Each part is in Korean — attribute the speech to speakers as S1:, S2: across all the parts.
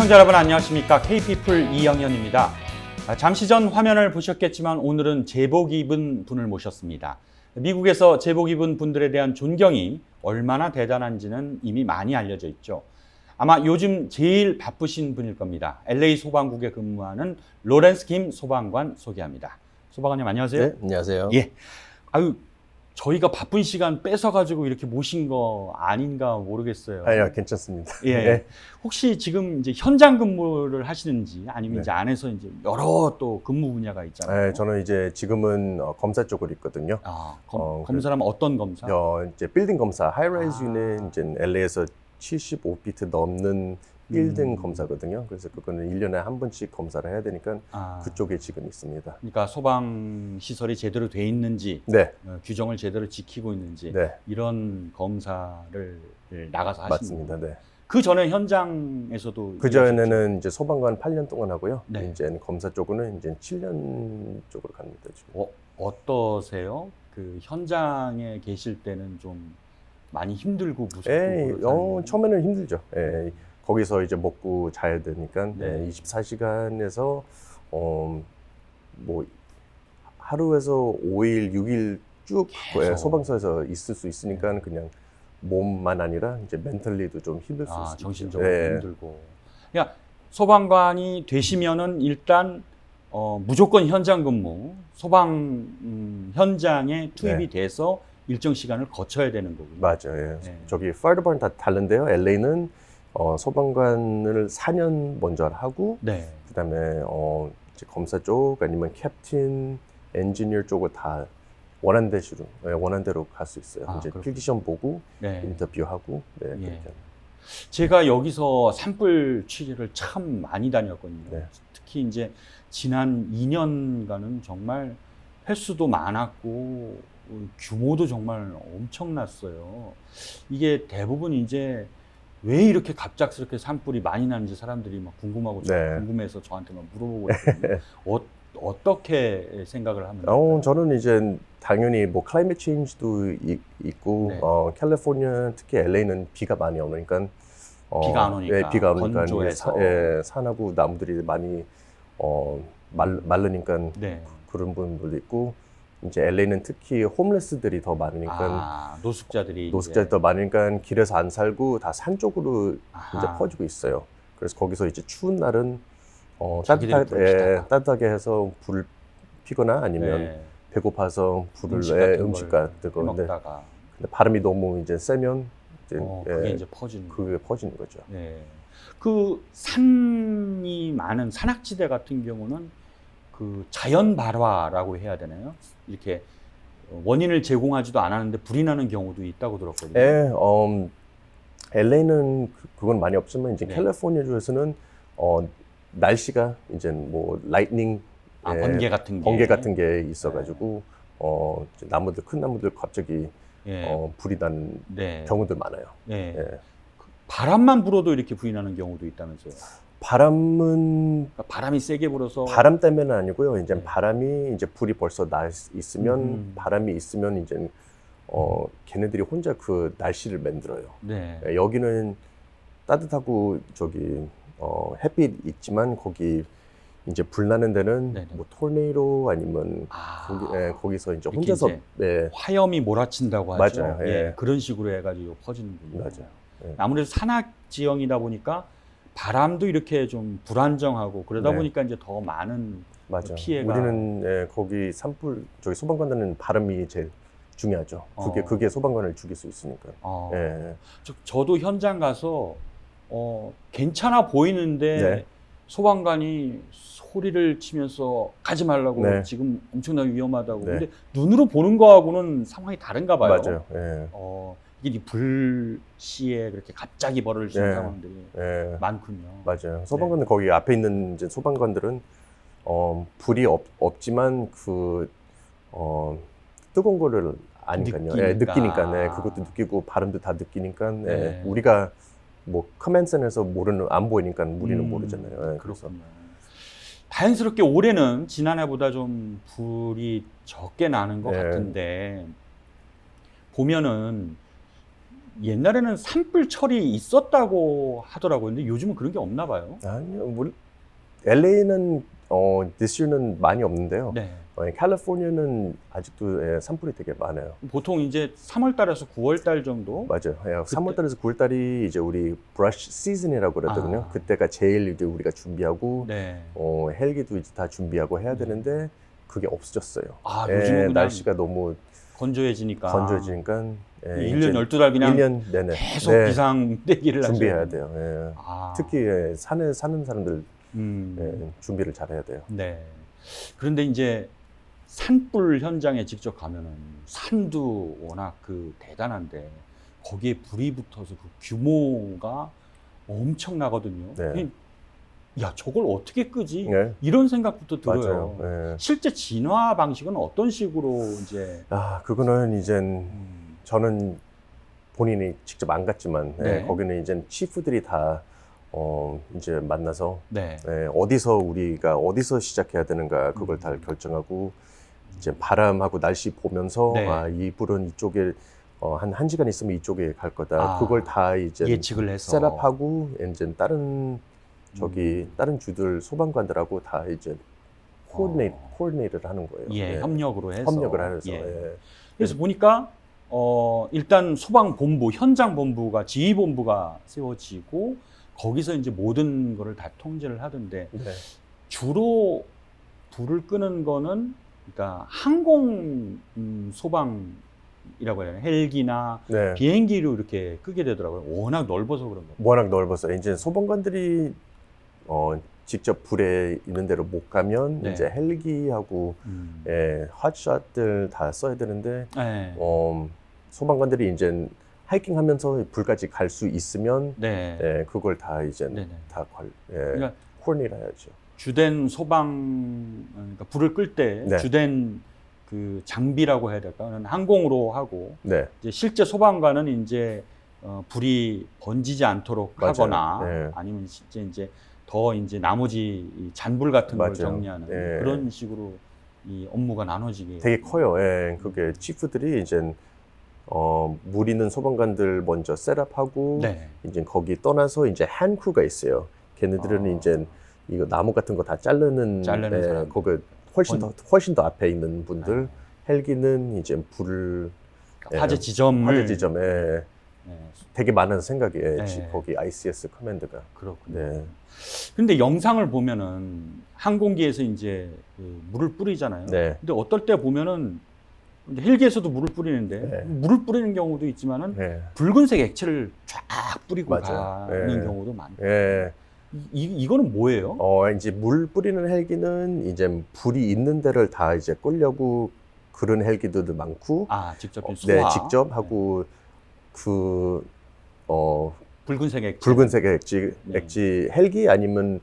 S1: 시청자 여러분 안녕하십니까 KP풀 이영현입니다. 아, 잠시 전 화면을 보셨겠지만 오늘은 제복 입은 분을 모셨습니다. 미국에서 제복 입은 분들에 대한 존경이 얼마나 대단한지는 이미 많이 알려져 있죠. 아마 요즘 제일 바쁘신 분일 겁니다. LA 소방국에 근무하는 로렌스 김 소방관 소개합니다. 소방관님 안녕하세요.
S2: 네, 안녕하세요.
S1: 예. 아유 저희가 바쁜 시간 뺏어가지고 이렇게 모신 거 아닌가 모르겠어요.
S2: 아니요, 괜찮습니다.
S1: 예.
S2: 네.
S1: 혹시 지금 이제 현장 근무를 하시는지 아니면
S2: 네.
S1: 이제 안에서 이제 여러 또 근무 분야가 있잖아요.
S2: 네, 저는 이제 지금은 어, 검사 쪽으로 있거든요.
S1: 아, 검,
S2: 어,
S1: 검사라면 어떤 검사?
S2: 어, 이제 빌딩 검사, 하이라이즈
S1: 아.
S2: 이제 LA에서 75피트 넘는 빌딩
S1: 음.
S2: 검사거든요. 그래서 그거는 1년에 한 번씩 검사를 해야 되니까
S1: 아,
S2: 그쪽에 지금 있습니다.
S1: 그러니까 소방 시설이 제대로 돼 있는지
S2: 네,
S1: 어, 규정을 제대로 지키고 있는지
S2: 네,
S1: 이런 검사를 나가서 하시는
S2: 맞습니다. 네.
S1: 그 전에 현장에서도
S2: 그 전에는 이제 소방관 8년 동안 하고요.
S1: 네.
S2: 이제 검사 쪽으로는 이제 7년 쪽으로 갑니다. 지금.
S1: 어, 어떠세요? 그 현장에 계실 때는 좀 많이 힘들고 무섭고
S2: 에이, 어, 처음에는 힘들죠. 예, 거기서 이제 먹고 자야 되니까
S1: 네.
S2: 예, 24시간에서 어, 뭐 하루에서 5일, 6일 쭉
S1: 계속.
S2: 예, 소방서에서 있을 수 있으니까 그냥 몸만 아니라 이제 멘탈리도 좀 힘들 수
S1: 아,
S2: 있습니다.
S1: 정신적으로
S2: 예.
S1: 힘들고. 그러니까 소방관이 되시면은 일단 어, 무조건 현장 근무, 소방 음, 현장에 투입이
S2: 네.
S1: 돼서 일정 시간을 거쳐야 되는 거군요.
S2: 맞아요. 예.
S1: 네.
S2: 저기 department 다 다른데요. LA는 어, 소방관을 4년 먼저 하고
S1: 네.
S2: 그다음에 어, 이제 검사 쪽 아니면 캡틴, 엔지니어 쪽을 다 원하는 대로 예, 원하는 대로 갈 수 있어요.
S1: 아,
S2: 이제
S1: 그렇군요.
S2: 필기 시험 보고
S1: 네.
S2: 인터뷰하고 네,
S1: 예.
S2: 그렇게.
S1: 제가 여기서 산불 취재를 참 많이 다녔거든요.
S2: 네.
S1: 특히 이제 지난 2년간은 정말 횟수도 많았고 어, 규모도 정말 엄청났어요. 이게 대부분 이제 왜 이렇게 갑작스럽게 산불이 많이 나는지 사람들이 막 궁금하고 저-
S2: 네.
S1: 궁금해서 저한테 막 물어보고 있거든요. 어, 어떻게 생각을 하면
S2: 어,
S1: 될까요?
S2: 저는 이제 당연히 뭐 클라이메 체인지도 이- 있고
S1: 네.
S2: 어, 캘리포니아 특히 LA는 비가 많이 오니까 어,
S1: 비가 안 오니까,
S2: 예, 비가 오니까 이제
S1: 건조해서.
S2: 사- 예, 산하고 나무들이 많이 어, 말, 마르니까
S1: 네.
S2: 그런 부분도 있고 이제 LA는 특히 홈레스들이 더 많으니까
S1: 아, 노숙자들이
S2: 노숙자들이
S1: 이제-
S2: 더 많으니까 길에서 안 살고 다 산 쪽으로 이제
S1: 아하.
S2: 퍼지고 있어요. 그래서 거기서 이제 추운 날은 어,
S1: 자기들이
S2: 따뜻하,
S1: 불을
S2: 예. 따뜻하게 해서 불을 피거나 아니면
S1: 네.
S2: 배고파서 불을
S1: 음식
S2: 예,
S1: 같은
S2: 음식
S1: 걸
S2: 같은 거 근데, 근데 바람이 너무 이제 세면 이제,
S1: 어,
S2: 예,
S1: 그게 이제 퍼지는 거.
S2: 그게 퍼지는 거죠.
S1: 네. 그 산이 많은 산악지대 같은 경우는 그 자연 발화라고 해야 되나요? 이렇게 원인을 제공하지도 않았는데 불이 나는 경우도 있다고 들었거든요.
S2: 예, 음, LA는 그 건 많이 없지만 이제
S1: 네.
S2: 캘리포니아 주에서는 어, 날씨가 이제 뭐 라이트닝
S1: 아,
S2: 예,
S1: 번개 같은 게.
S2: 번개 같은 게 있어가지고 어, 이제 나무들 큰 나무들 갑자기
S1: 예.
S2: 어, 불이 나는
S1: 네.
S2: 경우들 많아요.
S1: 네.
S2: 예.
S1: 바람만 불어도 이렇게 불이 나는 경우도 있다면서요.
S2: 바람은
S1: 그러니까 바람이 세게 불어서
S2: 바람 때문에는 아니고요. 이제
S1: 네.
S2: 바람이 이제 불이 벌써 나 있으면
S1: 음.
S2: 바람이 있으면 이제 어 걔네들이 혼자 그 날씨를 만들어요.
S1: 네.
S2: 예, 여기는 따뜻하고 저기 어 햇빛 있지만 거기 이제 불 나는 데는
S1: 네네.
S2: 뭐 토네이도 아니면
S1: 아,
S2: 거기 예, 거기서 이제 혼자서
S1: 이제
S2: 예,
S1: 화염이 몰아친다고 하죠.
S2: 맞아요.
S1: 예.
S2: 예.
S1: 그런 식으로 해가지고 퍼지는군요.
S2: 맞아요. 예.
S1: 아무래도 산악 지형이다 보니까 바람도 이렇게 좀 불안정하고 그러다
S2: 네.
S1: 보니까 이제 더 많은
S2: 맞아.
S1: 피해가-
S2: 우리는 예, 거기 산불 저기 소방관들은 바람이 제일 중요하죠. 그게
S1: 어.
S2: 그게 소방관을 죽일 수 있으니까.
S1: 어,
S2: 예.
S1: 저, 저도 현장 가서 어, 괜찮아 보이는데
S2: 네.
S1: 소방관이 소리를 치면서 가지 말라고
S2: 네.
S1: 지금 엄청나게 위험하다고.
S2: 네.
S1: 근데 눈으로 보는 거하고는 상황이 다른가 봐요.
S2: 맞아요. 예.
S1: 어, 이게 이 불시에 그렇게 갑자기 벌어지는
S2: 네.
S1: 상황들이
S2: 예.
S1: 많군요.
S2: 맞아요. 소방관들 거기 앞에 있는 이제 소방관들은 어, 불이 없, 없지만 그 어, 뜨거운 거를 아니까요.
S1: 느끼니까.
S2: 예, 느끼니까. 네, 그것도 느끼고 바람도 다 느끼니까. 예,
S1: 네.
S2: 우리가 뭐 커맨센에서 모르는 안 보이니까 우리는
S1: 음,
S2: 모르잖아요. 예, 그래서
S1: 그렇군요. 자연스럽게 올해는 지난해보다 좀 불이 적게 나는 것
S2: 네.
S1: 같은데 보면은 옛날에는 산불 철이 있었다고 하더라고요. 근데 요즘은 그런 게 없나 봐요.
S2: 아니요, 물 LA는 어, this year는 많이 없는데요.
S1: 네.
S2: 어, 캘리포니아는 아직도 예, 산불이 되게 많아요.
S1: 보통 이제 3월 달에서 9월 달 정도
S2: 맞아요. 예, 3월달에서 9월달이 이제 우리 브러쉬 시즌이라고 그러거든요.
S1: 아.
S2: 그때가 제일 이제 우리가 준비하고
S1: 네.
S2: 어, 헬기도 이제 다 준비하고 해야 되는데 그게 없어졌어요.
S1: 아,
S2: 예,
S1: 요즘은 그냥
S2: 날씨가 너무
S1: 건조해지니까
S2: 건조해지니까 예,
S1: 1년 12달 그냥
S2: 1년 내내
S1: 계속
S2: 네,
S1: 비상 대기를
S2: 준비해야
S1: 하셔야
S2: 돼요. 예.
S1: 아.
S2: 특히 예, 산에 사는 사람들
S1: 음.
S2: 예, 준비를 잘해야 돼요.
S1: 네. 그런데 이제 산불 현장에 직접 가면은 산도 워낙 그 대단한데 거기에 불이 붙어서 그 규모가 엄청나거든요.
S2: 네.
S1: 야, 저걸 어떻게 끄지?
S2: 예,
S1: 이런 생각부터 들어요.
S2: 예.
S1: 실제 진화 방식은 어떤 식으로 이제
S2: 아 그거는 이젠
S1: 음,
S2: 저는 본인이 직접 안 갔지만 예,
S1: 네.
S2: 거기는 이제 치프들이 다 어, 이제 만나서
S1: 네.
S2: 예, 어디서 우리가 어디서 시작해야 되는가 그걸
S1: 음.
S2: 다 결정하고 이제 바람하고 날씨 보면서
S1: 네.
S2: 아, 이 불은 이쪽에 어, 한, 한 시간 있으면 이쪽에 갈 거다.
S1: 아,
S2: 그걸 다 이제
S1: 예측을 해서
S2: 셋업하고 이제 다른 저기
S1: 음.
S2: 다른 주들 소방관들하고 다 이제 코디네이트
S1: 어.
S2: 코디네이트를 하는 거예요.
S1: 예,
S2: 예.
S1: 협력으로 해서
S2: 협력을 해서
S1: 예.
S2: 예.
S1: 그래서 보니까 어 일단 소방 본부 현장 본부가 지휘 본부가 세워지고 거기서 이제 모든 거를 다 통제를 하던데
S2: 네.
S1: 주로 불을 끄는 거는 그러니까 항공 음, 소방이라고 해야 되나 헬기나
S2: 네.
S1: 비행기로 이렇게 끄게 되더라고요. 워낙 넓어서 그런 거예요.
S2: 워낙 넓어서 이제 소방관들이 어, 직접 불에 있는 데로 못 가면
S1: 네.
S2: 이제 헬기하고
S1: 음.
S2: 예, 핫샷들 다 써야 되는데
S1: 네.
S2: 어, 소방관들이 이제 하이킹 하면서 불까지 갈 수 있으면
S1: 네.
S2: 예, 그걸 다 이제
S1: 네네.
S2: 다 걸, 예,
S1: 그러니까
S2: 코디네이트 해야죠.
S1: 주된 소방 그러니까 불을 끌 때
S2: 네.
S1: 주된 그 장비라고 해야 될까요? 항공으로 하고
S2: 네,
S1: 이제 실제 소방관은 이제 어, 불이 번지지 않도록
S2: 맞아요.
S1: 하거나
S2: 네.
S1: 아니면 실제 이제 더 이제 나머지 이 잔불 같은 걸
S2: 맞아요.
S1: 정리하는
S2: 네.
S1: 그런 식으로 이 업무가 나눠지게
S2: 되게 커요. 예, 그게 치프들이 이제 어, 물 있는 소방관들 먼저 셋업하고
S1: 네.
S2: 이제 거기 떠나서 이제 핸크루가 있어요. 걔네들은
S1: 아.
S2: 이제 이거 나무 같은 거 다 자르는
S1: 자르는
S2: 예,
S1: 사람.
S2: 거기 훨씬 더 훨씬 더 앞에 있는 분들 헬기는 이제 불을
S1: 그러니까
S2: 예,
S1: 화재 지점을
S2: 화재 지점에
S1: 네,
S2: 되게 많은 생각이에요.
S1: 네.
S2: 지- 거기 ICS 커맨드가.
S1: 그렇군요.
S2: 네.
S1: 근데 영상을 보면은 항공기에서 이제 그 물을 뿌리잖아요.
S2: 네.
S1: 근데 어떨 때 보면은 이제 헬기에서도 물을 뿌리는데
S2: 네.
S1: 물을 뿌리는 경우도 있지만은
S2: 네.
S1: 붉은색 액체를 쫙 뿌리고
S2: 맞아요.
S1: 가는
S2: 네.
S1: 경우도 많고.
S2: 예.
S1: 이, 이거는 뭐예요?
S2: 어, 이제 물 뿌리는 헬기는 이제 불이 있는 데를 다 이제 끌려고 그런 헬기들도 많고
S1: 아, 직접
S2: 어,
S1: 소화.
S2: 네, 직접 하고 그 어,
S1: 붉은색 액체.
S2: 붉은색 액지
S1: 네.
S2: 액지 헬기 아니면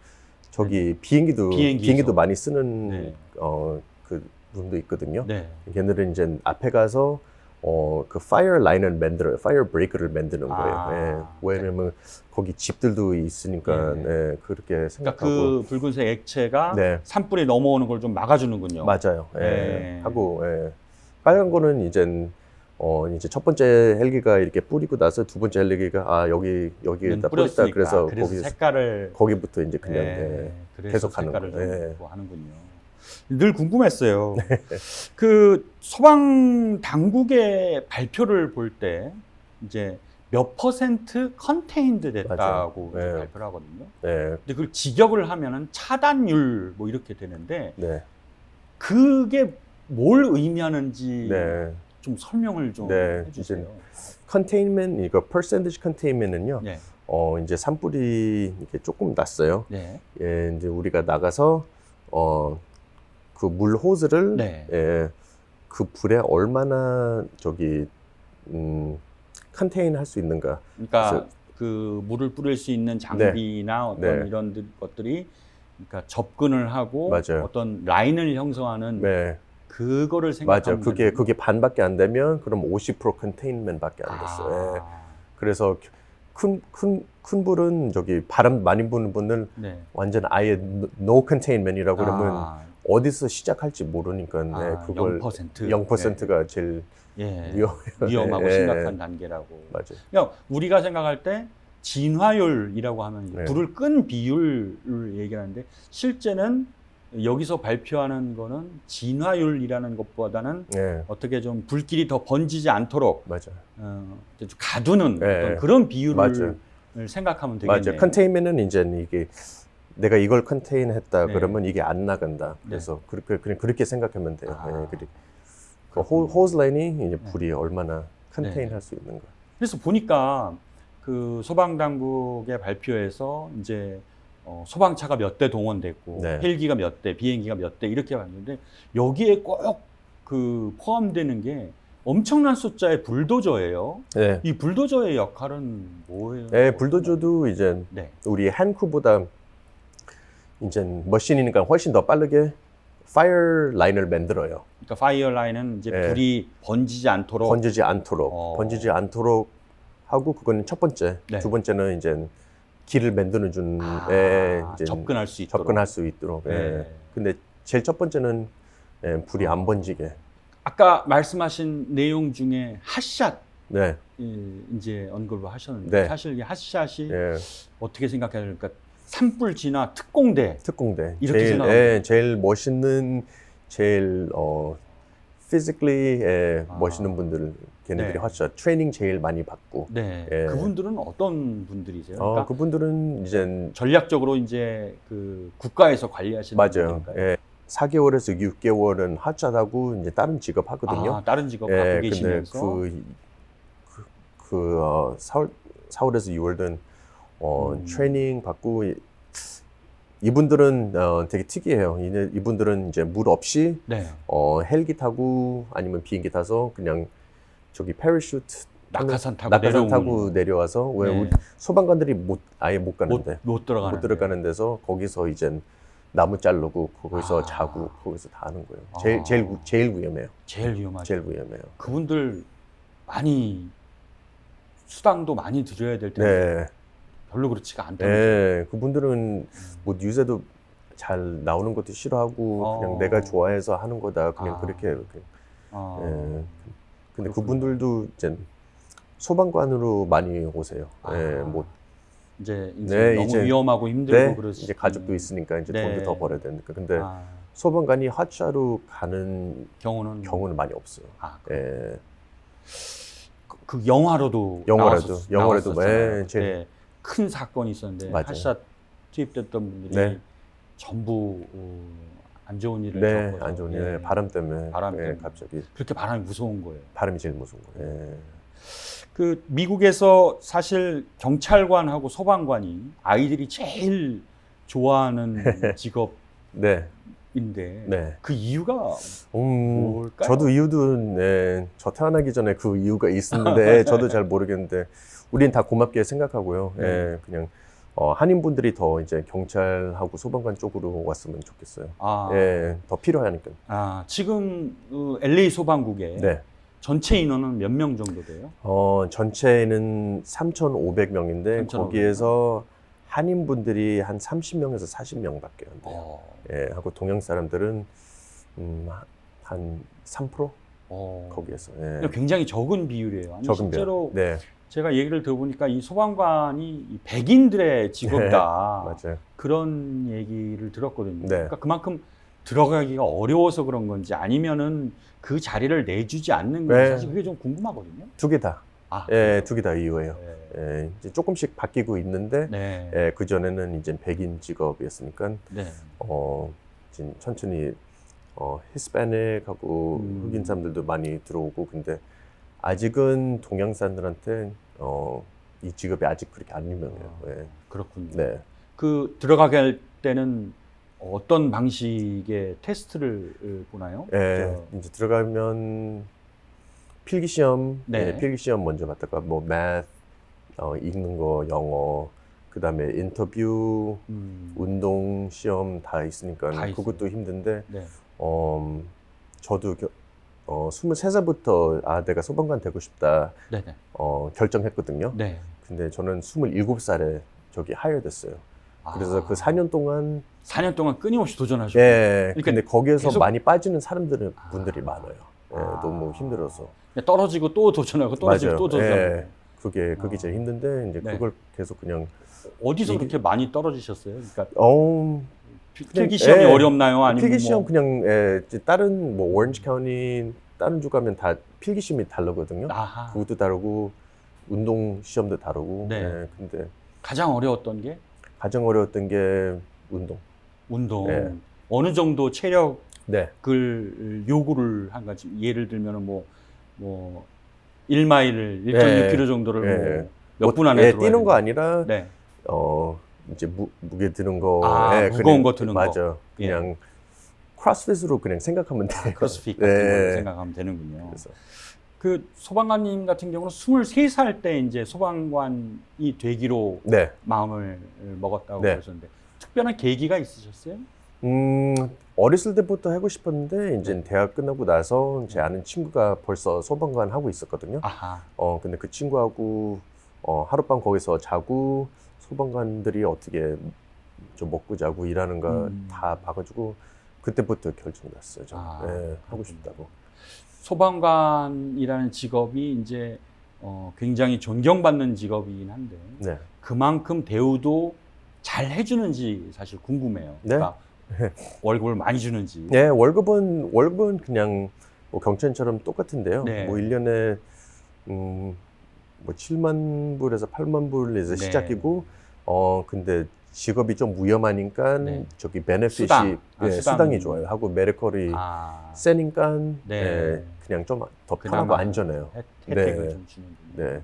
S2: 저기 비행기도
S1: 비행기에서.
S2: 비행기도 많이 쓰는
S1: 네.
S2: 어 그 분도 있거든요.
S1: 네.
S2: 걔네들은 이제 앞에 가서 어 그 파이어 라인을 만들어요. 파이어 브레이크를 만드는 거예요.
S1: 아.
S2: 예. 왜냐면 거기 집들도 있으니까
S1: 네.
S2: 예, 그렇게
S1: 그러니까
S2: 생각하고
S1: 그 붉은색 액체가
S2: 네.
S1: 산불이 넘어오는 걸 좀 막아주는군요.
S2: 맞아요. 예.
S1: 네.
S2: 하고 예. 빨간 거는 이제 어 이제 첫 번째 헬기가 이렇게 뿌리고 나서 두 번째 헬기가 아 여기 여기에다 뿌렸다
S1: 뿌렸으니까.
S2: 그래서
S1: 그래서
S2: 거기
S1: 색깔을
S2: 거기부터 이제 그냥
S1: 예,
S2: 예. 계속 하는 거예요.
S1: 좀
S2: 예.
S1: 뭐 하는군요. 늘 궁금했어요.
S2: 네.
S1: 그 소방 당국의 발표를 볼 때 이제 몇 퍼센트 컨테인드 됐다고
S2: 네.
S1: 발표를 하거든요.
S2: 네.
S1: 근데 그걸 직역을 하면은 차단율 뭐 이렇게 되는데
S2: 네.
S1: 그게 뭘 의미하는지
S2: 네.
S1: 좀 설명을 좀
S2: 네,
S1: 해주세요.
S2: 컨테인먼 이거 퍼센티지 컨테인먼은요.
S1: 네,
S2: 어 이제 산불이 이렇게 조금 났어요.
S1: 네,
S2: 예, 이제 우리가 나가서 어 그 물 호스를
S1: 네.
S2: 예, 그 불에 얼마나 저기 음 컨테인 할 수 있는가.
S1: 그러니까
S2: 그
S1: 물을 뿌릴 수 있는 장비나 어떤
S2: 네.
S1: 이런 들- 것들이 그러니까 접근을 하고
S2: 맞아요.
S1: 어떤 라인을 형성하는
S2: 네.
S1: 그거를 생각하면
S2: 맞아요. 그게 그게 반밖에 안 되면 그럼 50% 컨테인먼밖에 안 됐어요. 예.
S1: 아,
S2: 그래서 큰 큰 큰 불은 저기 바람 많이 부는 분은
S1: 네.
S2: 완전 아예 no containment이라고 그러면
S1: 아,
S2: 어디서 시작할지 모르니까 네,
S1: 아,
S2: 그걸
S1: 0%.
S2: 0%가 제일
S1: 예.
S2: 위험해요.
S1: 위험 하고
S2: 예,
S1: 심각한 단계라고.
S2: 맞아요.
S1: 그러니까 우리가 생각할 때 진화율이라고 하면
S2: 네.
S1: 불을 끈 비율을 얘기하는데 실제는 여기서 발표하는 거는 진화율이라는 것보다는
S2: 네,
S1: 어떻게 좀 불길이 더 번지지 않도록
S2: 맞아요.
S1: 어, 좀 가두는
S2: 네.
S1: 그런 비율을
S2: 맞아요.
S1: 생각하면 되겠네요.
S2: 맞아요. 컨테인మెం은 이제 이게 내가 이걸 컨테인 했다
S1: 네.
S2: 그러면 이게 안 나간다.
S1: 네.
S2: 그래서 그렇게 그냥 그렇게 생각하면 돼요.
S1: 아.
S2: 네, 그리- 그
S1: 그렇군요.
S2: 호, 호스 라인이 이제 불이 얼마나 컨테인
S1: 네.
S2: 할수 있는가.
S1: 그래서 보니까 그 소방 당국의 발표에서 이제 어, 소방차가 몇 대 동원됐고
S2: 네.
S1: 헬기가 몇 대, 비행기가 몇 대 이렇게 봤는데 여기에 꼭 그 포함되는 게 엄청난 숫자의 불도저예요.
S2: 네.
S1: 이 불도저의 역할은 뭐예요?
S2: 네, 불도저도 이제
S1: 네.
S2: 우리 한크보다 이제 머신이니까 훨씬 더 빠르게 파이어 라인을 만들어요.
S1: 그러니까 파이어 라인은 이제
S2: 네.
S1: 불이 번지지 않도록
S2: 번지지 않도록
S1: 어.
S2: 번지지 않도록 하고 그거는 첫 번째.
S1: 네.
S2: 두 번째는 이제 길을 만드는 준
S1: 아,
S2: 에 이제
S1: 접근할 수 있도록.
S2: 접근할 수 있도록. 예.
S1: 네.
S2: 근데 제일 첫 번째는 예, 불이 안 번지게.
S1: 아까 말씀하신 내용 중에 핫샷
S2: 네.
S1: 예, 이제 언급을 하셨는데
S2: 네.
S1: 사실 이 핫샷이
S2: 예.
S1: 어떻게 생각해야 될까? 산불 진화 특공대
S2: 특공대.
S1: 이렇게
S2: 제일
S1: 생각하면
S2: 예, 제일 멋있는 제일 어 physically 예,
S1: 아.
S2: 멋있는 분들 걔네들이
S1: 네.
S2: 하죠. 트레이닝 제일 많이 받고.
S1: 네.
S2: 예.
S1: 그분들은 어떤 분들이세요?
S2: 어,
S1: 그러니까
S2: 그분들은 이제
S1: 전략적으로 이제 그 국가에서 관리하시는
S2: 맞아요.
S1: 분들인가요?
S2: 예. 4개월에서 6개월은 하차하고 이제 다른 직업 하거든요.
S1: 아, 다른 직업
S2: 예,
S1: 갖고
S2: 근데
S1: 계시면서
S2: 그, 그, 그 어, 4월, 4월에서 6월은 어,
S1: 음.
S2: 트레이닝 받고 이- 이분들은 어, 되게 특이해요. 이- 이분들은 이제 물 없이
S1: 네.
S2: 어, 헬기 타고 아니면 비행기 타서 그냥 저기 패러슈트
S1: 낙하산 타고
S2: 낙하산 타고 내려와서 왜
S1: 네.
S2: 소방관들이 못 아예 못
S1: 못,
S2: 가는데
S1: 못 들어가는
S2: 못 들어가는 데서 거기서 이제 나무 자르고 거기서
S1: 아.
S2: 자고 거기서 다 하는 거예요. 제일
S1: 아.
S2: 제일 위- 제일 위험해요.
S1: 제일 위험하죠.
S2: 제일 위험해요.
S1: 그분들 많이 수당도 많이 드려야 될 텐데
S2: 네.
S1: 별로 그렇지가 않다는
S2: 네, 그분들은 뭐 뉴스에도 잘 나오는 것도 싫어하고
S1: 어.
S2: 그냥 내가 좋아해서 하는 거다 그냥
S1: 아.
S2: 그렇게. 그-
S1: 아,
S2: 예. 근데
S1: 그렇군요.
S2: 그분들도 이제 소방관으로 많이 오세요.
S1: 아.
S2: 예, 뭐
S1: 이제, 이제
S2: 네,
S1: 너무
S2: 이제-
S1: 위험하고 힘들고
S2: 네,
S1: 그러시
S2: 이제 가족도 있으니까 이제
S1: 네.
S2: 돈도 더 벌어야 되니까. 근데
S1: 아,
S2: 소방관이 하차로 가는
S1: 경우는
S2: 경우는 많이 없어요.
S1: 아, 그,
S2: 예.
S1: 그, 그 영화로도
S2: 영화라도, 영화라도. 예, 제일-
S1: 그때 큰 사건이 있었는데
S2: 맞아요.
S1: 핫샷 투입됐던 분들이
S2: 네.
S1: 전부 어, 안 좋은 일을
S2: 네,
S1: 겪어서
S2: 안 좋은
S1: 예.
S2: 일, 바람 때문에,
S1: 바람
S2: 예,
S1: 때문에.
S2: 갑자기
S1: 그렇게 바람이 무서운 거예요.
S2: 바람이 제일 무서운 거예요. 예.
S1: 그 미국에서 사실 경찰관하고 소방관이 아이들이 제일 좋아하는 직업인데
S2: 네, 네.
S1: 그 이유가
S2: 음,
S1: 뭘까요?
S2: 저도 이유도 네, 저 태어나기 전에 그 이유가 있었는데 저도 잘 모르겠는데 우린 다 고맙게 생각하고요.
S1: 네.
S2: 예, 그냥 어, 한인 분들이 더 이제 경찰하고 소방관 쪽으로 왔으면 좋겠어요.
S1: 아,
S2: 예, 더 필요하니까.
S1: 아 지금 그 LA 소방국에
S2: 네.
S1: 전체 인원은 몇 명 정도 돼요?
S2: 어, 전체는 3,500명인데
S1: 3,500 명.
S2: 거기에서 한인 분들이 한 30명에서 40명밖에 안 돼요.
S1: 어,
S2: 예, 하고 동양 사람들은 음, 한 3%
S1: 어.
S2: 거기에서. 예.
S1: 굉장히 적은 비율이에요. 아니,
S2: 적은
S1: 실제로
S2: 별. 네,
S1: 제가 얘기를 들어보니까 이 소방관이 이 백인들의 직업이다.
S2: 맞아요.
S1: 그런 얘기를 들었거든요.
S2: 네.
S1: 그러니까 그만큼 들어가기가 어려워서 그런 건지 아니면은 그 자리를 내주지 않는 건지
S2: 네.
S1: 사실 그게 좀 궁금하거든요.
S2: 두 개 다.
S1: 아,
S2: 예, 두 개 다 이유예요.
S1: 네.
S2: 예, 이제 조금씩 바뀌고 있는데
S1: 네.
S2: 예, 그 전에는 이제 백인 직업이었으니까
S1: 네.
S2: 어, 지금 천천히 어, 히스패닉하고
S1: 음.
S2: 흑인 사람들도 많이 들어오고 근데 아직은 동양 사람들한테 어, 이 직업이 아직 그렇게 안 유명해요. 예.
S1: 그렇군요.
S2: 네.
S1: 그 들어가게 할 때는 어떤 방식의 테스트를 보나요?
S2: 예,
S1: 저-
S2: 이제 들어가면 필기 시험,
S1: 네.
S2: 예, 필기 시험 먼저 봤다가 뭐 math, 어, 읽는 거 영어, 그 다음에 인터뷰,
S1: 음,
S2: 운동 시험 다 있으니까
S1: 다
S2: 그것도 힘든데
S1: 네.
S2: 어, 저도 겨, 어, 23살부터 아 내가 소방관 되고 싶다
S1: 네네.
S2: 어, 결정했거든요.
S1: 네.
S2: 근데 저는 27살에 저기 하이어 됐어요. 그래서
S1: 아.
S2: 그 4년 동안
S1: 4년 동안 끊임없이 도전하셨고
S2: 예,
S1: 그러니까
S2: 근데 거기에서
S1: 계속-
S2: 많이 빠지는 사람들은
S1: 아.
S2: 분들이 많아요. 예,
S1: 아.
S2: 너무 힘들어서.
S1: 떨어지고 또 도전하고 떨어지고
S2: 맞아요.
S1: 또 도전하고
S2: 예, 그게 그게
S1: 어.
S2: 제일 힘든데 이제
S1: 네.
S2: 그걸 계속 그냥
S1: 어디서
S2: 이게-
S1: 그렇게 많이 떨어지셨어요? 그러니까
S2: 어
S1: 필기 시험이
S2: 예.
S1: 어렵나요? 아니면
S2: 필기
S1: 뭐
S2: 시험 그냥 예, 다른 뭐 오렌지 카운티 다른 주 가면 다 필기 시험이 다르거든요.
S1: 아하.
S2: 그것도 다르고 운동 시험도 다르고.
S1: 네.
S2: 예, 근데
S1: 가장 어려웠던 게
S2: 가장 어려웠던 게 운동.
S1: 운동.
S2: 네.
S1: 어느 정도 체력을
S2: 네.
S1: 요구를 한 가지 예를 들면은 뭐뭐 1마일을
S2: 네.
S1: 1.6km 정도를
S2: 네.
S1: 뭐몇분 안에
S2: 예, 뛰는 거 아니라
S1: 네.
S2: 어 이제 무, 무게 드는 거,
S1: 아,
S2: 예,
S1: 무거운 거 드는 거.
S2: 맞아.
S1: 예.
S2: 그냥 크로스핏으로 그냥 생각하면 돼요.
S1: 크로스핏 같은
S2: 네.
S1: 걸 생각하면 되는군요.
S2: 그래서
S1: 그 소방관님 같은 경우는 23살 때 이제 소방관이 되기로
S2: 네.
S1: 마음을 먹었다고
S2: 네.
S1: 그러셨는데 특별한 계기가 있으셨어요?
S2: 음, 어렸을 때부터 하고 싶었는데 이제 대학 끝나고 나서 제 아는 친구가 벌써 소방관 하고 있었거든요.
S1: 아하.
S2: 어, 근데 그 친구하고 어, 하룻밤 거기서 자고 소방관들이 어떻게 좀 먹고 자고 일하는 거
S1: 음.
S2: 다 봐가지고 그때부터 결정 났어요. 저
S1: 아,
S2: 예, 하고. 싶다고.
S1: 소방관이라는 직업이 이제 어, 굉장히 존경받는 직업이긴 한데
S2: 네.
S1: 그만큼 대우도 잘 해주는지 사실 궁금해요.
S2: 네.
S1: 그러니까 월급을 많이 주는지.
S2: 네, 월급은 월급은 그냥 뭐 경찰처럼 똑같은데요.
S1: 네.
S2: 뭐 1년에 음, 뭐 7만 불에서 8만 불에서
S1: 네.
S2: 시작이고 어 근데 직업이 좀 위험하니까
S1: 네.
S2: 저기 베네핏이
S1: 수당. 아,
S2: 예,
S1: 수당.
S2: 수당이 좋아요. 하고 메디컬이
S1: 아,
S2: 세니까
S1: 네.
S2: 예, 그냥 좀 더 편하고 안전해요.
S1: 혜- 혜택을
S2: 네.
S1: 좀 주는군요.
S2: 네.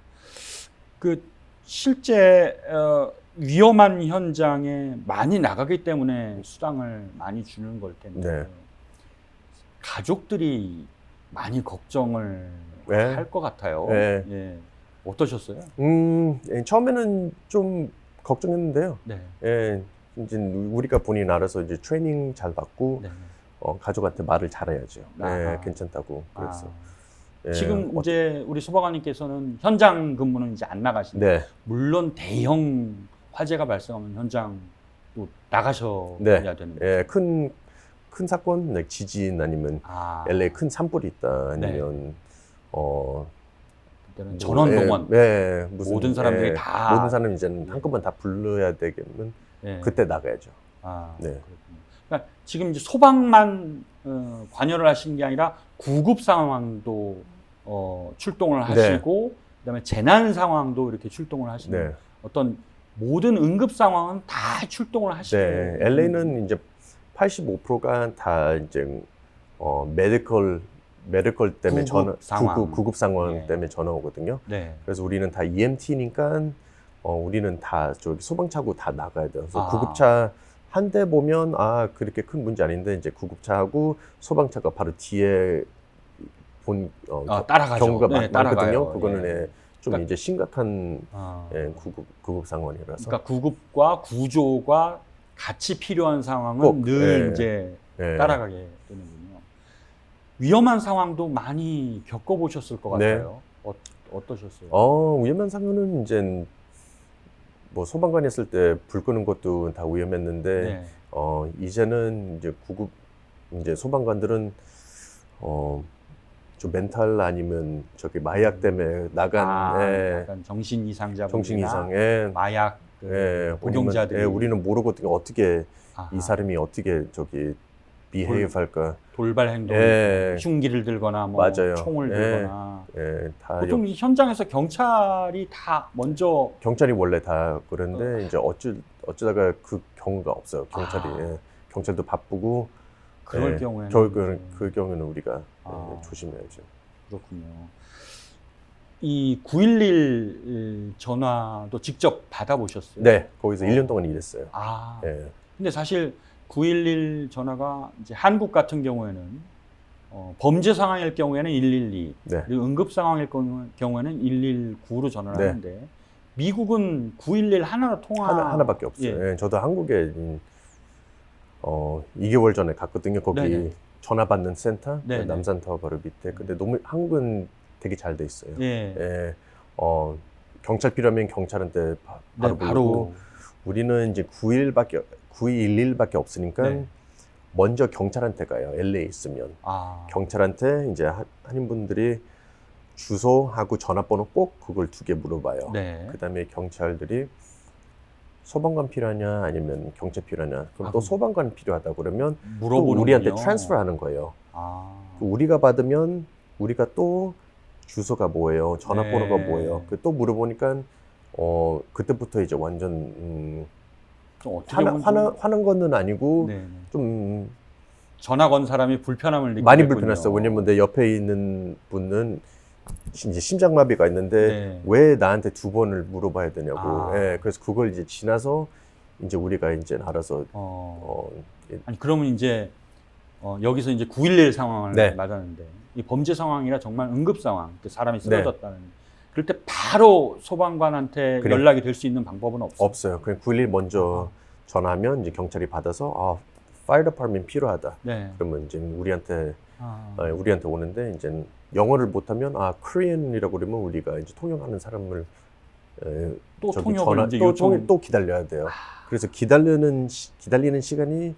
S1: 그 실제 어, 위험한 현장에 많이 나가기 때문에 수당을 많이 주는 걸 텐데
S2: 네.
S1: 가족들이 많이 걱정을
S2: 네.
S1: 할것 같아요.
S2: 네.
S1: 예. 어떠셨어요?
S2: 음, 예, 처음에는 좀 걱정했는데요.
S1: 네.
S2: 예, 이제 우리가 본인 알아서 이제 트레이닝 잘 받고
S1: 네.
S2: 어, 가족한테 말을 잘해야죠.
S1: 아하.
S2: 예, 괜찮다고. 그래서
S1: 아,
S2: 예,
S1: 지금
S2: 어,
S1: 이제 우리 소방관님께서는 현장 근무는 이제 안 나가신다.
S2: 네,
S1: 물론 대형 화재가 발생하면 현장 또 나가셔야
S2: 네.
S1: 되는 거죠.
S2: 예, 큰, 큰 사건, 네, 지진 아니면
S1: 아,
S2: LA 큰 산불이 있다 아니면 어
S1: 그때는
S2: 뭐,
S1: 전원 동원
S2: 예, 예, 무슨
S1: 모든 사람들이
S2: 예,
S1: 다-
S2: 모든 사람 이제는 한꺼번에 다 불러야 되겠면
S1: 예.
S2: 그때 나가야죠.
S1: 아,
S2: 네.
S1: 그렇군요. 그러니까 지금 이제 소방만 어, 관여를 하신 게 아니라 구급 상황도 어, 출동을
S2: 네.
S1: 하시고 그다음에 재난 상황도 이렇게 출동을 하시는
S2: 네,
S1: 어떤 모든 응급 상황은 다 출동을 하시고
S2: 네, LA는 이제 85%가 다 이제 어 메디컬 메디컬 때문에
S1: 구급
S2: 전화. 구급, 구급 상황
S1: 네.
S2: 때문에 전화 오거든요.
S1: 네.
S2: 그래서 우리는 다 EMT니까 어, 우리는 다 저기 소방차고 다 나가야 돼요. 그래서
S1: 아.
S2: 구급차 한 대 보면 아 그렇게 큰 문제 아닌데 이제 구급차하고 소방차가 바로 뒤에 본 어,
S1: 아, 따라가죠.
S2: 경우가
S1: 네,
S2: 많. 많거든요. 그거는
S1: 예.
S2: 예, 좀
S1: 그러니까-
S2: 이제 심각한
S1: 아,
S2: 예, 구급 구급 상황이라서
S1: 그러니까 구급과 구조가 같이 필요한 상황은
S2: 꼭,
S1: 늘
S2: 예.
S1: 이제
S2: 예.
S1: 따라가게 되는군요. 위험한 상황도 많이 겪어보셨을 것
S2: 네.
S1: 같아요. 어, 어떠셨어요?
S2: 어, 위험한 상황은 이제 뭐 소방관 했을 때 불 끄는 것도 다 위험했는데
S1: 네.
S2: 어, 이제는 이제 구급 이제 소방관들은 어, 좀 멘탈 아니면 저기 마약 때문에 나간
S1: 아,
S2: 예,
S1: 약간 정신 이상자
S2: 정신 이상에
S1: 마약 그
S2: 예,
S1: 복용자들이
S2: 우리는, 예, 우리는 모르거든요. 어떻게
S1: 아하,
S2: 이 사람이 어떻게 저기 behave 할까?
S1: 돌발 행동,
S2: 예.
S1: 흉기를 들거나 뭐
S2: 맞아요.
S1: 총을
S2: 예.
S1: 들거나
S2: 예, 다
S1: 보통 이 현장에서 경찰이 다 먼저
S2: 경찰이 원래 다 그런데 이제 어쩌 어쩌다가 그 경우가 없어요. 경찰이
S1: 아.
S2: 예. 경찰도 바쁘고
S1: 그럴
S2: 예,
S1: 경우에는
S2: 저, 그, 그 경우는 우리가
S1: 아.
S2: 예, 조심해야죠.
S1: 그렇군요. 이 911 전화도 직접 받아보셨어요?
S2: 네, 거기서
S1: 어.
S2: 1년 동안 일했어요.
S1: 아,
S2: 예.
S1: 근데 사실 911 전화가 이제 한국 같은 경우에는 어, 범죄 상황일 경우에는 112,
S2: 네.
S1: 그리고 응급 상황일 경우- 경우에는 119로 전화를
S2: 네.
S1: 하는데 미국은 911 하나로 통화
S2: 하나 하나 밖에 없어요.
S1: 예.
S2: 예, 저도 한국에 음, 어 2개월 전에 갔거든요. 거기
S1: 네네.
S2: 전화 받는 센터 그
S1: 네네.
S2: 남산 타워 바로 밑에. 근데 너무 한국은 되게 잘 돼 있어요.
S1: 예.
S2: 예. 어 경찰 필요하면 경찰한테 바,
S1: 네,
S2: 바로 우리는 이제 9일밖에 911밖에 없으니까
S1: 네.
S2: 먼저 경찰한테 가요. LA 있으면
S1: 아,
S2: 경찰한테 이제 하- 한인분들이 주소하고 전화번호 꼭 그걸 두 개 물어봐요.
S1: 네.
S2: 그다음에 경찰들이 소방관 필요하냐 아니면 경찰 필요하냐 그럼
S1: 아,
S2: 또 소방관 필요하다 그러면 또
S1: 물어보는
S2: 우리한테 트랜스퍼 하는 거예요.
S1: 아,
S2: 그 우리가 받으면 우리가 또 주소가 뭐예요, 전화번호가
S1: 네.
S2: 뭐예요. 그 또 물어보니까 어 그때부터 이제 완전 음, 화나,
S1: 좀-
S2: 화난 거는 아니고
S1: 네, 네.
S2: 좀
S1: 전화 건 사람이 불편함을 느끼고
S2: 많이 불편했어. 왜냐면 내 옆에 있는 분은 이제 심장마비가 있는데
S1: 네.
S2: 왜 나한테 두 번을 물어봐야 되냐고.
S1: 아.
S2: 예, 그래서 그걸 이제 지나서 이제 우리가 이제 알아서
S1: 어,
S2: 어, 예,
S1: 아니 그러면 이제 어, 여기서 이제 9.11 상황을
S2: 네.
S1: 맞았는데 이 범죄 상황이라 정말 응급 상황, 그 사람이
S2: 네.
S1: 쓰러졌다는. 그럴 때 바로 소방관한테
S2: 그래.
S1: 연락이 될 수 있는 방법은 없어요.
S2: 없어요. 그냥 911 먼저 전화하면 이제 경찰이 받아서 아, 파이어 디파트먼트 필요하다.
S1: 네.
S2: 그러면 이제 우리한테
S1: 아,
S2: 아, 우리한테 오는데 이제 영어를 못하면 아 코리안이라고 그러면 우리가 이제 통역하는 사람을 에,
S1: 또 통역을
S2: 전화
S1: 이제
S2: 또,
S1: 요청.
S2: 또 기다려야 돼요. 그래서 기다리는 시- 기다리는 시간이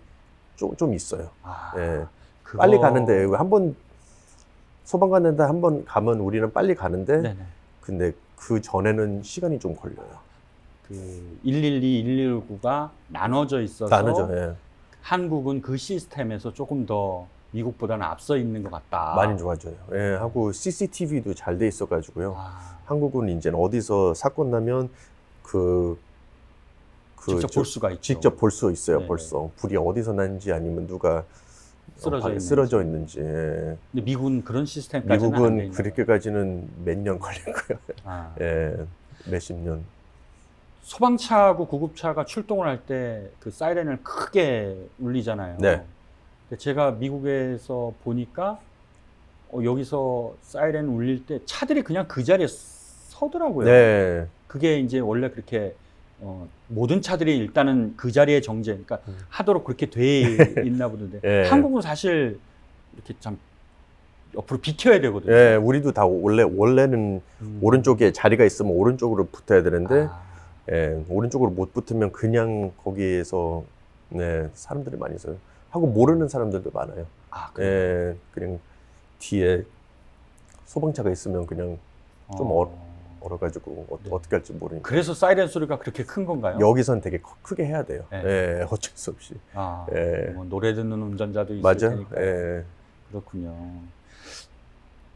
S2: 좀, 좀 있어요.
S1: 아,
S2: 예.
S1: 그거-
S2: 빨리 가는데 한 번 소방관한테 한 번 가면 우리는 빨리 가는데
S1: 네네.
S2: 근데 그 전에는 시간이 좀 걸려요.
S1: 그 112, 119가 나눠져 있어서
S2: 나누죠. 예.
S1: 한국은 그 시스템에서 조금 더 미국보다는 앞서 있는 것 같다.
S2: 많이 좋아져요. 예, 하고 CCTV도 잘 돼 있어가지고요.
S1: 아,
S2: 한국은 이제 어디서 사건 나면 그, 그
S1: 직접
S2: 저-
S1: 볼 수가 있죠.
S2: 직접 볼 수 있어요.
S1: 네.
S2: 벌써 불이 어디서 났는지 아니면 누가
S1: 쓰러져
S2: 어,
S1: 있는지.
S2: 쓰러져 있는지. 예.
S1: 근데 미국은 그런 시스템까지는
S2: 미국은 그렇게까지는 몇 년 걸릴 거예요.
S1: 거예요. 아.
S2: 예, 몇십 년.
S1: 소방차하고 구급차가 출동을 할 때 그 사이렌을 크게 울리잖아요.
S2: 네.
S1: 근데 제가 미국에서 보니까 어, 여기서 사이렌 울릴 때 차들이 그냥 그 자리에 서더라고요.
S2: 네,
S1: 그게 이제 원래 그렇게 어, 모든 차들이 일단은 그 자리에 정제, 그러니까
S2: 음.
S1: 하도록 그렇게 돼 있나 보던데
S2: 예.
S1: 한국은 사실 이렇게 참 옆으로 비켜야 되거든요.
S2: 예, 우리도 다 원래 원래는
S1: 음.
S2: 오른쪽에 자리가 있으면 오른쪽으로 붙어야 되는데
S1: 아,
S2: 예, 오른쪽으로 못 붙으면 그냥 거기에서 네, 사람들이 많이 있어요. 하고 모르는 사람들도 많아요.
S1: 아, 그래요?
S2: 예, 그냥 뒤에 소방차가 있으면 그냥 좀
S1: 어.
S2: 얼어가지고 어,
S1: 네.
S2: 어떻게 할지 모르니까.
S1: 그래서 사이렌 소리가 그렇게 큰 건가요?
S2: 여기선 되게 크- 크게 해야 돼요.
S1: 네.
S2: 예, 어쩔 수 없이.
S1: 아,
S2: 예.
S1: 뭐 노래 듣는 운전자도 있을
S2: 맞아.
S1: 테니까
S2: 예.
S1: 그렇군요.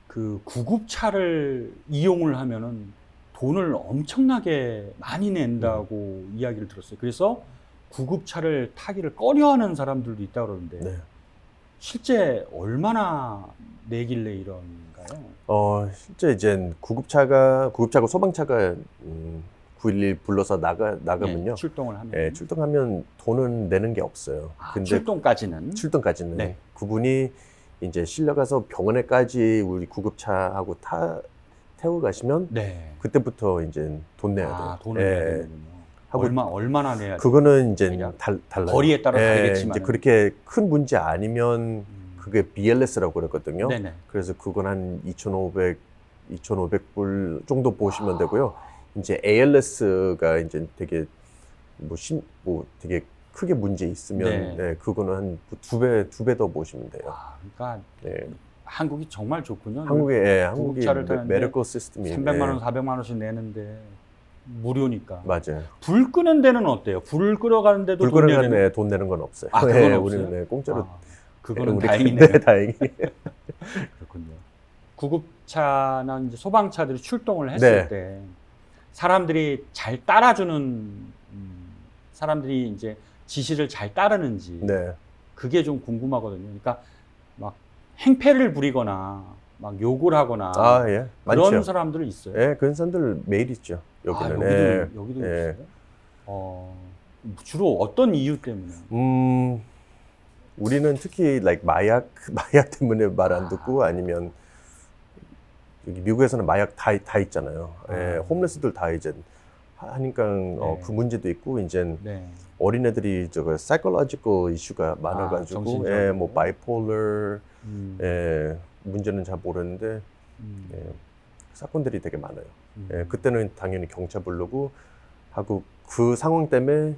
S1: 그 구급차를 이용을 하면은 돈을 엄청나게 많이 낸다고
S2: 음.
S1: 이야기를 들었어요. 그래서 구급차를 타기를 꺼려하는 사람들도 있다 그러는데
S2: 네.
S1: 실제 얼마나 내길래 이런 가요?
S2: 어, 실제 이제 구급차가 구급차고 소방차가 음, 911 불러서 나가 나가면요.
S1: 예, 출동을 하면
S2: 예, 출동하면 돈은 내는 게 없어요.
S1: 아,
S2: 근데
S1: 출동까지는
S2: 출동까지는
S1: 네.
S2: 그분이 이제 실려가서 병원에까지 우리 구급차하고 타 태워 가시면
S1: 네.
S2: 그때부터 이제 돈 내야 돼요.
S1: 아, 돈을
S2: 예.
S1: 내야 되는군요.
S2: 하고
S1: 얼마 얼마나 내야 돼요?
S2: 그거는 이제 달, 달라요.
S1: 거리에 따라
S2: 예,
S1: 다르겠지만.
S2: 이제 그렇게 큰 문제 아니면
S1: 음.
S2: 그게 BLS라고 그랬거든요.
S1: 네네.
S2: 그래서 그건 한 2,500, 2,500불 정도 보시면
S1: 아.
S2: 되고요. 이제 ALS가 이제 되게 뭐, 심, 뭐 되게 크게 문제 있으면
S1: 네.
S2: 네. 그거는 한 두 배, 두 배 더 보시면 돼요.
S1: 아, 그러니까
S2: 네.
S1: 한국이 정말 좋군요.
S2: 한국에, 예, 한국이 메디컬 시스템이
S1: 300만 원,
S2: 네,
S1: 400만 원씩 내는데 무료니까.
S2: 맞아요.
S1: 불 끄는 데는 어때요? 불 끄러가는데도 불돈
S2: 끄는
S1: 내는
S2: 건돈 내는 건 없어요.
S1: 아, 그건
S2: 네,
S1: 없어요?
S2: 우리는 네, 공짜로.
S1: 아, 그거는
S2: 우리-
S1: 다행이네요.
S2: 네, 다행히.
S1: 그렇군요. 구급차나 이제 소방차들이 출동을 했을
S2: 네.
S1: 때 사람들이 잘 따라주는 음, 사람들이 이제 지시를 잘 따르는지
S2: 네.
S1: 그게 좀 궁금하거든요. 그러니까 막 행패를 부리거나 막 욕을 하거나
S2: 아, 예.
S1: 그런
S2: 많죠.
S1: 사람들은 있어요.
S2: 예, 그런 사람들 매일 있죠. 여기는.
S1: 아, 여기도
S2: 예.
S1: 여기도
S2: 예.
S1: 있어요. 어, 주로 어떤 이유 때문에?
S2: 음, 우리는 특히 like 마약 마약 때문에 말 안 듣고 아니면 여기 미국에서는 마약 다, 다 있잖아요. 예,
S1: 아.
S2: 홈레스들 다 이제 하니까 어,
S1: 네.
S2: 그 문제도 있고 이제
S1: 네.
S2: 어린애들이 저거 psychological 이슈가 많아가지고
S1: 정신적으로.
S2: 예, 뭐 bipolar
S1: 음,
S2: 예, 문제는 잘 모르는데
S1: 음,
S2: 예, 사건들이 되게 많아요.
S1: 음.
S2: 예, 그때는 당연히 경찰 부르고 하고 그 상황 때문에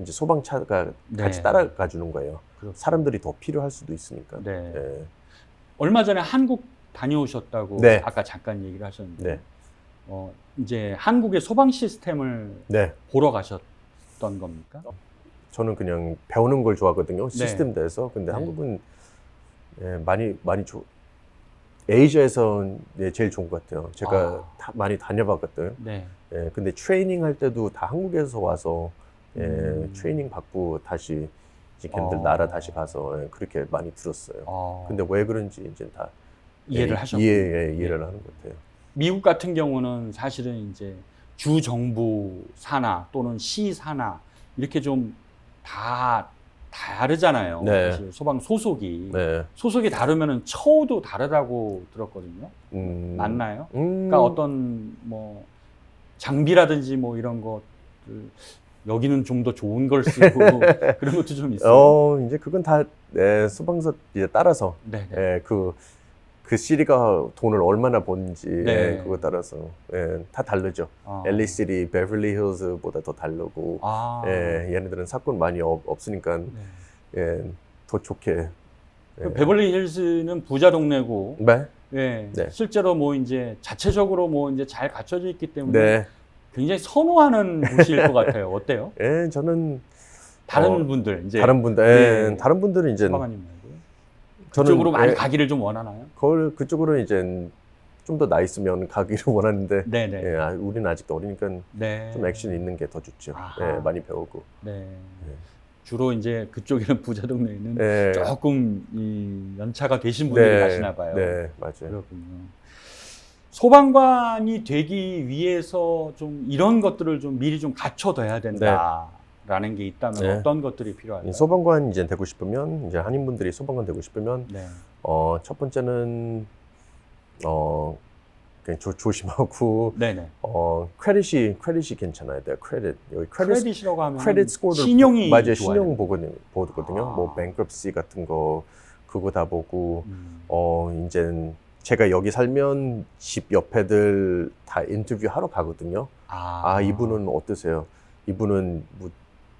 S2: 이제 소방차가
S1: 네.
S2: 같이 따라가 주는 거예요.
S1: 그렇군요.
S2: 사람들이 더 필요할 수도 있으니까.
S1: 네.
S2: 예.
S1: 얼마 전에 한국 다녀오셨다고
S2: 네.
S1: 아까 잠깐 얘기를 하셨는데
S2: 네.
S1: 어, 이제 한국의 소방 시스템을
S2: 네.
S1: 보러 가셨던 겁니까?
S2: 저는 그냥 배우는 걸 좋아하거든요. 시스템 대해서. 근데
S1: 네.
S2: 한국은 예, 많이 많이 좋. 에이지아에서 예, 제일 좋은 것 같아요. 제가
S1: 아.
S2: 다- 많이 다녀봤거든요.
S1: 네.
S2: 예, 근데 트레이닝 할 때도 다 한국에서 와서 예,
S1: 음.
S2: 트레이닝 받고 다시 이제 걔네들
S1: 어.
S2: 나라 다시 가서 예, 그렇게 많이 들었어요.
S1: 어,
S2: 근데 왜 그런지 이제 다
S1: 이해를
S2: 예,
S1: 하셨고
S2: 이해, 예, 이해를 하는 것 같아요.
S1: 미국 같은 경우는 사실은 이제 주 정부 산하 또는 시 산하 이렇게 좀 다 다르잖아요.
S2: 네.
S1: 사실 소방 소속이
S2: 네.
S1: 소속이 다르면은 처우도 다르다고 들었거든요.
S2: 음,
S1: 맞나요?
S2: 음,
S1: 그러니까 어떤 뭐 장비라든지 뭐 이런 것들 여기는 좀 더 좋은 걸 쓰고 그런 것도 좀 있어요.
S2: 어, 이제 그건 다 예, 소방서 이제 따라서
S1: 네, 네.
S2: 예, 그, 그 시리가 돈을 얼마나
S1: 네.
S2: 예, 그거 따라서 예, 다 다르죠.
S1: 아.
S2: LA 시리, 베벌리 힐즈보다 더 다르고
S1: 아.
S2: 예, 얘네들은 사건 많이 없, 없으니까
S1: 네.
S2: 예, 더 좋게
S1: 그 베벌리 힐스는 부자 동네고
S2: 네,
S1: 예,
S2: 네.
S1: 실제로 뭐 이제 자체적으로 뭐 이제 잘 갖춰져 있기 때문에
S2: 네,
S1: 굉장히 선호하는 도시일 것 같아요. 어때요?
S2: 예, 저는
S1: 다른
S2: 어,
S1: 분들 이제
S2: 다른 분들, 예,
S1: 네.
S2: 다른 분들은 이제
S1: 소방관님 말고
S2: 저는
S1: 그쪽으로 많이
S2: 예,
S1: 가기를 좀 원하나요?
S2: 그걸 그쪽으로 이제 좀 더 나 있으면 가기를 원하는데
S1: 네네.
S2: 예, 아, 우리는 아직도 어리니까
S1: 네.
S2: 좀 액션 있는 게 더 좋죠.
S1: 아하.
S2: 예, 많이 배우고.
S1: 네. 주로 이제 그쪽에는 부자 동네에는
S2: 예,
S1: 조금 이 연차가 되신 분들이 가시나 봐요.
S2: 네, 맞아요.
S1: 그렇군요. 소방관이 되기 위해서 좀 이런 것들을 좀 미리 좀 갖춰둬야 된다 라는 게 있다면
S2: 네.
S1: 어떤 것들이 필요할까요?
S2: 이 소방관 이제 되고 싶으면 이제 한인분들이 소방관 되고 싶으면
S1: 네.
S2: 어, 첫 번째는 어 그냥 조, 조심하고
S1: 네네.
S2: 어 크레딧이 크레딧이 괜찮아야 돼요. 크레딧 여기 크레딧
S1: 크레딧이라고 하면
S2: 크레딧 스코어를
S1: 신용이
S2: 보- 맞아요. 신용. 보거든요. 보거든요.
S1: 아.
S2: 뭐 뱅크럽시 같은 거 그거 다 보고
S1: 음.
S2: 어 이제 제가 여기 살면 집 옆에들 다 인터뷰 하러 가거든요.
S1: 아,
S2: 아 이분은 어떠세요? 이분은 뭐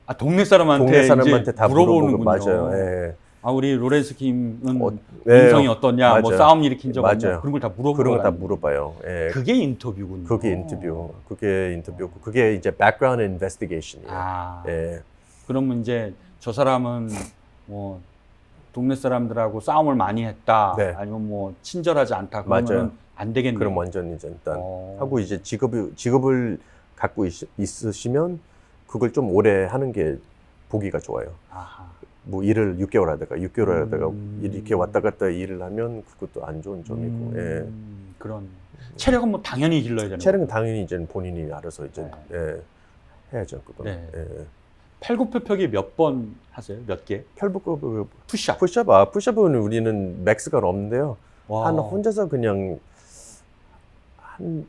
S1: 아, 동네 사람한테,
S2: 동네 사람한테 다
S1: 물어보는군요.
S2: 맞아요. 예.
S1: 아 우리 로렌스 김은
S2: 어, 네,
S1: 인성이 어떠냐, 뭐
S2: 맞아요.
S1: 싸움 일으킨 적 없냐
S2: 맞아요.
S1: 그런 걸 다 물어보고
S2: 그런 거 다 물어봐요. 예.
S1: 그게 인터뷰군요.
S2: 그게 인터뷰. 그게 인터뷰고 그게 이제 background investigation이에요.
S1: 아,
S2: 예.
S1: 그러면 이제 저 사람은 뭐 동네 사람들하고 싸움을 많이 했다,
S2: 네.
S1: 아니면 뭐 친절하지 않다 그러면. 안 되겠네요.
S2: 그럼 완전 이제 일단
S1: 어.
S2: 하고 이제 직업이 직업을 갖고 있, 있으시면 그걸 좀 오래 하는 게 보기가 좋아요.
S1: 아하.
S2: 뭐 일을 6개월 하다가 6개월 하다가
S1: 음.
S2: 이렇게 왔다 갔다 일을 하면 그것도 안 좋은 점이고.
S1: 음, 그런 체력은 뭐 당연히 길러야
S2: 예.
S1: 되는
S2: 체력은 당연히 이제 본인이 알아서 이제 예, 해야죠 그거.
S1: 네.
S2: 예.
S1: 팔굽혀펴기 몇 번 하세요? 몇 개?
S2: 혈부급
S1: 푸시업.
S2: 푸시업 아 푸시업은 우리는 맥스가 없는데요.
S1: 와.
S2: 한 혼자서 그냥 한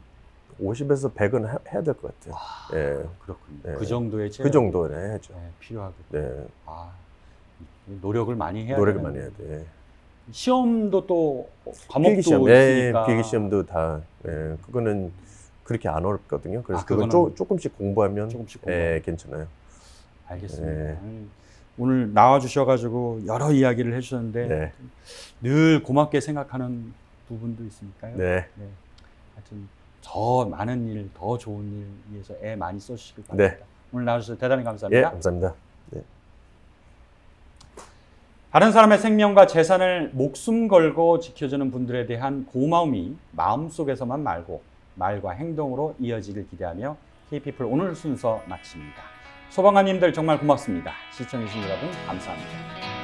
S2: 50에서 100은 해야 될 것 같아요. 예.
S1: 그렇군요.
S2: 네.
S1: 그 정도의 체력
S2: 그 정도는 해야죠.
S1: 네, 필요하고.
S2: 네.
S1: 아, 노력을 많이 해야
S2: 노력을. 많이 해야 돼.
S1: 시험도 또 과목도
S2: 필기 시험, 예,
S1: 있으니까.
S2: 필기 시험도 다, 예, 그거는 그렇게 안 어렵거든요. 그래서
S1: 아,
S2: 그건 조, 조금씩 공부하면,
S1: 조금씩
S2: 예,
S1: 공부하면.
S2: 괜찮아요.
S1: 알겠습니다.
S2: 네.
S1: 아니, 오늘 나와 주셔가지고 여러 이야기를 해주셨는데
S2: 네,
S1: 늘 고맙게 생각하는 부분도 있으니까요.
S2: 네,
S1: 하여튼 더 많은 일, 더 좋은 일 위해서 애 많이 써주시길
S2: 네.
S1: 바랍니다. 오늘 나와주셔서 대단히
S2: 예,
S1: 감사합니다.
S2: 감사합니다.
S1: 다른 사람의 생명과 재산을 목숨 걸고 지켜주는 분들에 대한 고마움이 마음속에서만 말고 말과 행동으로 이어지길 기대하며 KP플 오늘 순서 마칩니다. 소방관님들 정말 고맙습니다. 시청해주신 여러분 감사합니다.